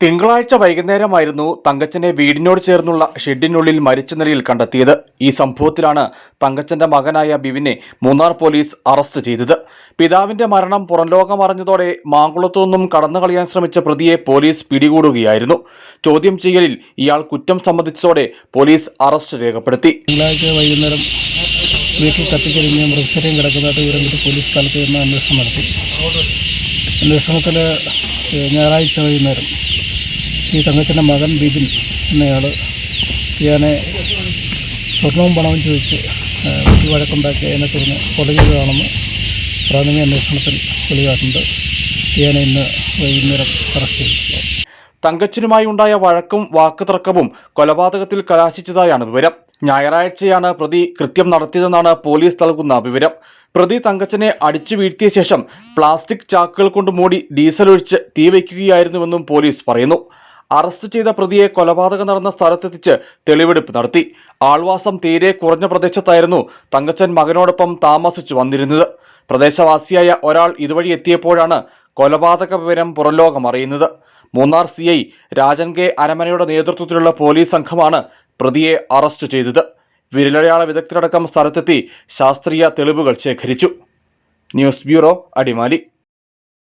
തിങ്കളാഴ്ച വൈകുന്നേരമായിരുന്നു തങ്കച്ചനെ വീടിനോട് ചേർന്നുള്ള ഷെഡിനുള്ളിൽ മരിച്ച നിലയിൽ കണ്ടെത്തിയത്. ഈ സംഭവത്തിലാണ് തങ്കച്ചന്റെ മകനായ ബിവിനെ മൂന്നാർ പോലീസ് അറസ്റ്റ് ചെയ്തത്. പിതാവിന്റെ മരണം പുറംലോകം അറിഞ്ഞതോടെ മാങ്കുളത്തു നിന്നും കടന്നു കളയാൻ ശ്രമിച്ച പ്രതിയെ പോലീസ് പിടികൂടുകയായിരുന്നു. ചോദ്യം ചെയ്യലിൽ ഇയാൾ കുറ്റം സമ്മതിച്ചതോടെ പോലീസ് അറസ്റ്റ് രേഖപ്പെടുത്തി. വൈകുന്നേരം പോലീസ് അന്വേഷണത്തിൽ ഞായറാഴ്ച വൈകുന്നേരം ഈ തങ്കച്ചന്റെ മകൻ ബിബിൻ എന്നയാൾ ഇയാനെ സ്വർണവും പണവും ചോദിച്ച് വീട്ടിൽ വഴക്കുണ്ടാക്കി അതിനെ തുടർന്ന് കൊല ചെയ്തതാണെന്ന് പ്രാഥമിക അന്വേഷണത്തിൽ വെളിവായിട്ടുണ്ട്. ഇയാനെ ഇന്ന് വൈകുന്നേരം അറസ്റ്റ് ചെയ്തു. തങ്കച്ചനുമായി ഉണ്ടായ വഴക്കും വാക്കുതർക്കവും കൊലപാതകത്തിൽ കലാശിച്ചതായാണ് വിവരം. ഞായറാഴ്ചയാണ് പ്രതി കൃത്യം നടത്തിയതെന്നാണ് പോലീസ് നൽകുന്ന വിവരം. പ്രതി തങ്കച്ചനെ അടിച്ചു വീഴ്ത്തിയ ശേഷം പ്ലാസ്റ്റിക് ചാക്കുകൾ കൊണ്ട് മൂടി ഡീസൽ ഒഴിച്ച് തീ വയ്ക്കുകയായിരുന്നുവെന്നും പോലീസ് പറയുന്നു. അറസ്റ്റ് ചെയ്ത പ്രതിയെ കൊലപാതകം നടന്ന സ്ഥലത്തെത്തിച്ച് തെളിവെടുപ്പ് നടത്തി. ആൾവാസം തീരെ കുറഞ്ഞ പ്രദേശത്തായിരുന്നു തങ്കച്ചൻ മകനോടൊപ്പം താമസിച്ചു വന്നിരുന്നത്. പ്രദേശവാസിയായ ഒരാൾ ഇതുവഴി എത്തിയപ്പോഴാണ് കൊലപാതക വിവരം പുറംലോകം അറിയുന്നത്. Munnar C I Rajan K അരമനയുടെ നേതൃത്വത്തിലുള്ള പോലീസ് സംഘമാണ് പ്രതിയെ അറസ്റ്റ് ചെയ്തത്. വിരലടയാള വിദഗ്ധരടക്കം സ്ഥലത്തെത്തി ശാസ്ത്രീയ തെളിവുകൾ ശേഖരിച്ചു. News bureau Adimali.